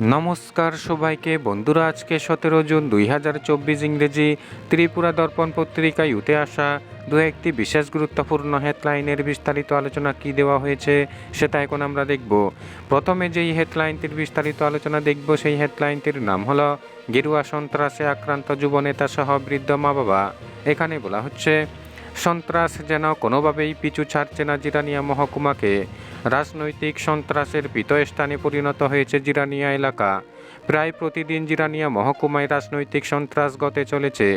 নমস্কার সবাইকে। বন্ধুরা, আজকে সতেরো জুন দুই হাজার চব্বিশ ইংরেজি ত্রিপুরা দর্পণ পত্রিকায় উঠে আসা দু একটি বিশেষ গুরুত্বপূর্ণ হেডলাইনের বিস্তারিত আলোচনা কি দেওয়া হয়েছে সেটা এখন আমরা দেখব। প্রথমে যেই হেডলাইনটির বিস্তারিত আলোচনা দেখব, সেই হেডলাইনটির নাম হলো, গেরুয়া সন্ত্রাসে আক্রান্ত যুবনেতা সহ বৃদ্ধ মা বাবা এখানে বলা হচ্ছে সন্ত্রাস যেন কোনোভাবেই পিছু ছাড়ছে না জিরানিয়া মহকুমাকে। রাজনৈতিক সন্ত্রাসের পীতস্থানে পরিণত হয়েছে জিরানিয়া এলাকা। প্রায় প্রতিদিন জিরানিয়া মহকুমায় রাজনৈতিক সন্ত্রাস গতে চলেছে।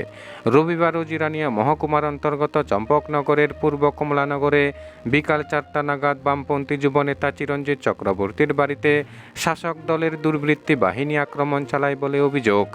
রবিবারও জিরানিয়া মহকুমার অন্তর্গত চম্পকনগরের পূর্ব কমলানগরে বিকাল চারটা নাগাদ বামপন্থী যুবনেতা চিরঞ্জিত চক্রবর্তীর বাড়িতে শাসক দলের দুর্বৃত্তি বাহিনী আক্রমণ চালায় বলে অভিযোগ।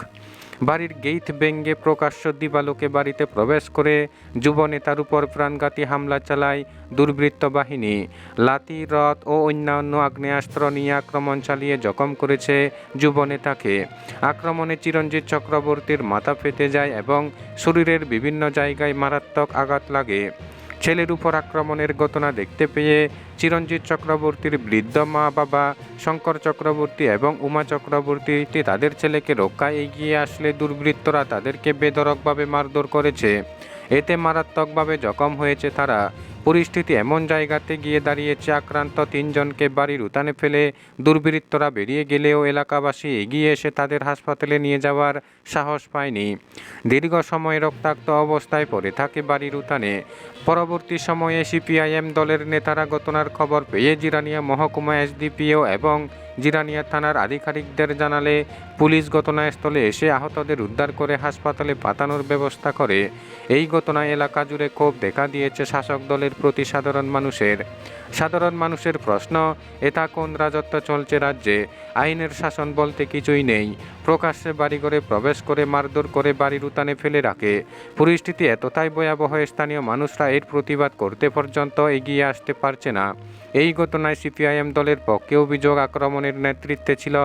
বাড়ির গেইট ভেঙ্গে প্রকাশ্য দিবালোকে বাড়িতে প্রবেশ করে যুব নেতার উপর প্রাণঘাতী হামলা চালায় দুর্বৃত্ত বাহিনী। লাতি রথ ও অন্যান্য আগ্নেয়াস্ত্র নিয়ে আক্রমণ চালিয়ে জখম করেছে যুব নেতাকে আক্রমণে চিরঞ্জিত চক্রবর্তীর মাথা ফেটে যায় এবং শরীরের বিভিন্ন জায়গায় মারাত্মক আঘাত লাগে। ছেলের উপর আক্রমণের ঘটনা দেখতে পেয়ে চিরঞ্জিত চক্রবর্তীর বৃদ্ধ মা বাবা, শঙ্কর চক্রবর্তী এবং উমা চক্রবর্তী তাদের ছেলেকে রক্ষা এগিয়ে আসলে দুর্বৃত্তরা তাদেরকে বেধরকভাবে মারধর করেছে। এতে মারাত্মকভাবে জখম হয়েছে তারা। পরিস্থিতি এমন জায়গাতে গিয়ে দাঁড়িয়েছে, আক্রান্ত তিনজনকে বাড়ির উঠানে ফেলে দুর্বৃত্তরা বেরিয়ে গেলেও এলাকাবাসী এগিয়ে এসে তাদের হাসপাতালে নিয়ে যাওয়ার সাহস পায়নি। দীর্ঘ সময় রক্তাক্ত অবস্থায় পড়ে থাকে বাড়ির উঠানে পরবর্তী সময়ে সিপিআইএম দলের নেতারা ঘটনার খবর পেয়ে জিরানিয়া মহকুমা এসডিপিও এবং জিরানিয়া থানার আধিকারিকদের জানালে পুলিশ ঘটনাস্থলে এসে আহতদের উদ্ধার করে হাসপাতালে পাঠানোর ব্যবস্থা করে। এই ঘটনায় এলাকা জুড়ে ক্ষোভ দেখা দিয়েছে শাসক দলের প্রতি সাধারণ মানুষের। সাধারণ মানুষের প্রশ্ন এটা কোন রাজত্ব চলছে রাজ্যে? আইনের শাসন বলতে কিছুই নেই। প্রকাশ্যে বাড়িঘরে প্রবেশ করে মারধর করে বাড়ির উতানে ফেলে রাখে। পরিস্থিতি এতটাই ভয়াবহ, স্থানীয় মানুষরা এর প্রতিবাদ করতে পর্যন্ত এগিয়ে আসতে পারছে না। এই ঘটনায় সিপিআইএম দলের পক্ষে অভিযোগ আক্রমণের নেতৃত্বে ছিল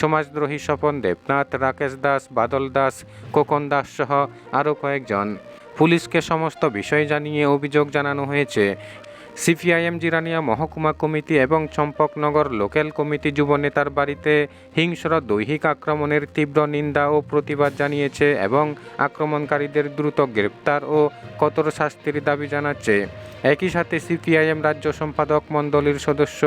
সমাজদ্রোহী স্বপন দেবনাথ, রাকেশ দাস, বাদল দাস কোকন দাস সহ আরও কয়েকজন। পুলিশকে সমস্ত বিষয় জানিয়ে অভিযোগ জানানো হয়েছে। সিপিআইএম জিরানিয়া মহকুমা কমিটি এবং চম্পকনগর লোকাল কমিটি যুব নেতার বাড়িতে হিংস্র দৈহিক আক্রমণের তীব্র নিন্দা ও প্রতিবাদ জানিয়েছে এবং আক্রমণকারীদের দ্রুত গ্রেপ্তার ও কঠোর শাস্তির দাবি জানাচ্ছে। একই সাথে সিপিআইএম রাজ্য সম্পাদক মণ্ডলীর সদস্য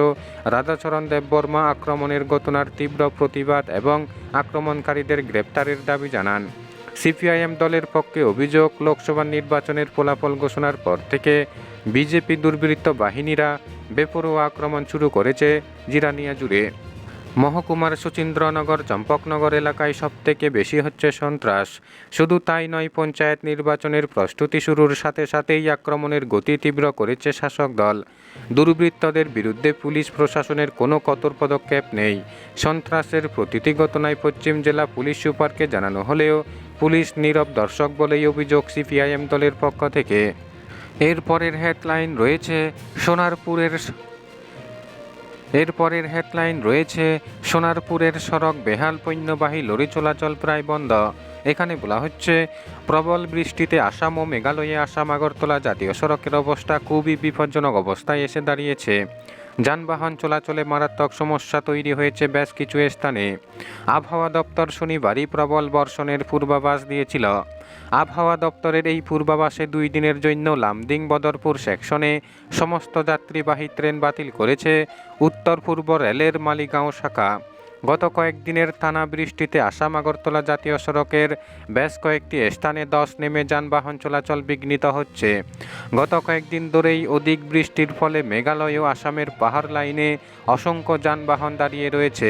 রাধাচরণ দেববর্মা আক্রমণের ঘটনার তীব্র প্রতিবাদ এবং আক্রমণকারীদের গ্রেপ্তারের দাবি জানান। সিপিআইএম দলের পক্ষে অভিযোগ, লোকসভা নির্বাচনের ফলাফল ঘোষণার পর থেকে বিজেপি দুর্বৃত্ত বাহিনীরা বেপরোয়া আক্রমণ শুরু করেছে জিরানিয়া জুড়ে। মহকুমার সুচিন্দ্রনগর, চম্পকনগর এলাকায় সবথেকে বেশি হচ্ছে সন্ত্রাস। শুধু তাই নয়, পঞ্চায়েত নির্বাচনের প্রস্তুতি শুরুর সাথে সাথেই আক্রমণের গতি তীব্র করেছে শাসক দল। দুর্বৃত্তদের বিরুদ্ধে পুলিশ প্রশাসনের কোনো কঠোর পদক্ষেপ নেই। সন্ত্রাসের প্রতিটি ঘটনায় পশ্চিম জেলা পুলিশ সুপারকে জানানো হলেও পুলিশ নীরব দর্শক বলেই অভিযোগ সিপিআইএম দলের পক্ষ থেকে। এরপরের হেডলাইন রয়েছে সোনারপুরের এরপরের হেডলাইন রয়েছে, সোনারপুরের সড়ক বেহাল পণ্যবাহী লরি চলাচল প্রায় বন্ধ। এখানে বলা হচ্ছে, প্রবল বৃষ্টিতে আসাম ও মেঘালয়ে, আসাম আগরতলা জাতীয় সড়কের অবস্থা খুবই বিপজ্জনক অবস্থায় এসে দাঁড়িয়েছে। যানবাহন চলাচলে মারাত্মক সমস্যা তৈরি হয়েছে বেশ কিছু স্থানে। আবহাওয়া দপ্তর শনিবারই প্রবল বর্ষণের পূর্বাভাস দিয়েছিল। আবহাওয়া দপ্তরের এই পূর্বাভাসে দুই দিনের জন্য লামদিং বদরপুর সেকশনে সমস্ত যাত্রীবাহী ট্রেন বাতিল করেছে। উত্তর পূর্ব রেলের মালিগাঁও শাখা। গত কয়েকদিনের টানা বৃষ্টিতে আসাম আগরতলা জাতীয় সড়কের বেশ কয়েকটি স্থানে দশ নেমে যানবাহন চলাচল বিঘ্নিত হচ্ছে। গত কয়েকদিন ধরেই অধিক বৃষ্টির ফলে মেঘালয় ও আসামের পাহাড় লাইনে অসংখ্য যানবাহন দাঁড়িয়ে রয়েছে।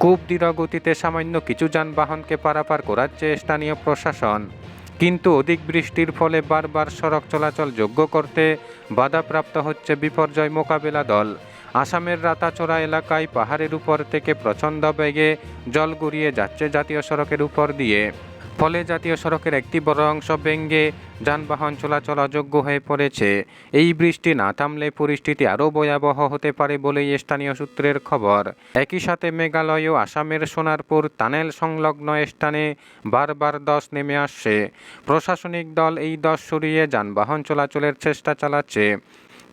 খুব ধীর গতিতে সামান্য কিছু যানবাহনকে পারাপার করাচ্ছে স্থানীয় প্রশাসন। কিন্তু অধিক বৃষ্টির ফলে বারবার সড়ক চলাচল যোগ্য করতে বাধাপ্রাপ্ত হচ্ছে বিপর্যয় মোকাবেলা দল। আসামের রাতাচোরা এলাকায় পাহাড়ের উপর থেকে প্রচণ্ড বেগে জল গড়িয়ে যাচ্ছে জাতীয় সড়কের উপর দিয়ে। ফলে জাতীয় সড়কের একটি বড় অংশ ভেঙ্গে যানবাহন চলাচল অযোগ্য হয়ে পড়েছে। এই বৃষ্টি না থামলে পরিস্থিতি আরও ভয়াবহ হতে পারে বলেই স্থানীয় সূত্রের খবর। একই সাথে মেঘালয় ও আসামের সোনারপুর টানেল সংলগ্ন স্থানে বারবার দশ নেমে আসছে। প্রশাসনিক দল এই দশ সরিয়ে যানবাহন চলাচলের চেষ্টা চালাচ্ছে।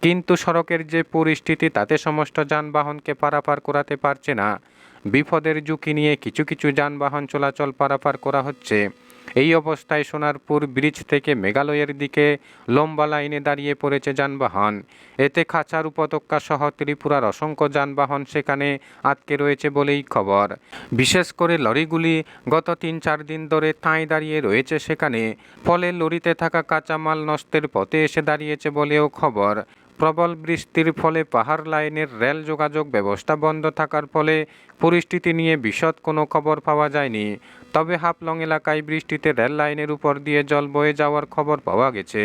কিন্তু সড়কের যে পরিস্থিতি, তাতে সমস্ত যানবাহনকে পারাপার করাতে পারছে না। বিপদের ঝুঁকি নিয়ে কিছু কিছু যানবাহন চলাচল পারাপার করা হচ্ছে। এই অবস্থায় সোনারপুর ব্রিজ থেকে মেঘালয়ের দিকে লম্বা লাইনে দাঁড়িয়ে পড়েছে যানবাহন। এতে খাঁচার উপত্যকা সহ ত্রিপুরার অসংখ্য যানবাহন সেখানে আটকে রয়েছে বলেই খবর। বিশেষ করে লরিগুলি গত তিন চার দিন ধরে ঠাঁই দাঁড়িয়ে রয়েছে সেখানে। ফলে লরিতে থাকা কাঁচামাল নষ্টের পথে এসে দাঁড়িয়েছে বলেও খবর। প্রবল বৃষ্টির ফলে পাহাড় লাইনের রেল যোগাযোগ ব্যবস্থা বন্ধ থাকার ফলে পরিস্থিতি নিয়ে বিশদ কোনো খবর পাওয়া যায়নি। তবে হাফলং এলাকায় বৃষ্টিতে রেল লাইনের উপর দিয়ে জল বয়ে যাওয়ার খবর পাওয়া গেছে।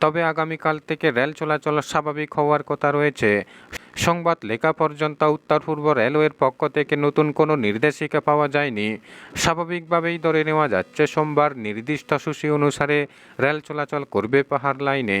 তবে আগামীকাল থেকে রেল চলাচল স্বাভাবিক হওয়ার কথা রয়েছে। সংবাদ লেখা পর্যন্ত উত্তর পূর্ব রেলওয়ের পক্ষ থেকে নতুন কোনো নির্দেশিকা পাওয়া যায়নি। স্বাভাবিকভাবেই ধরে নেওয়া যাচ্ছে, সোমবার নির্দিষ্ট সূচি অনুসারে রেল চলাচল করবে পাহাড় লাইনে।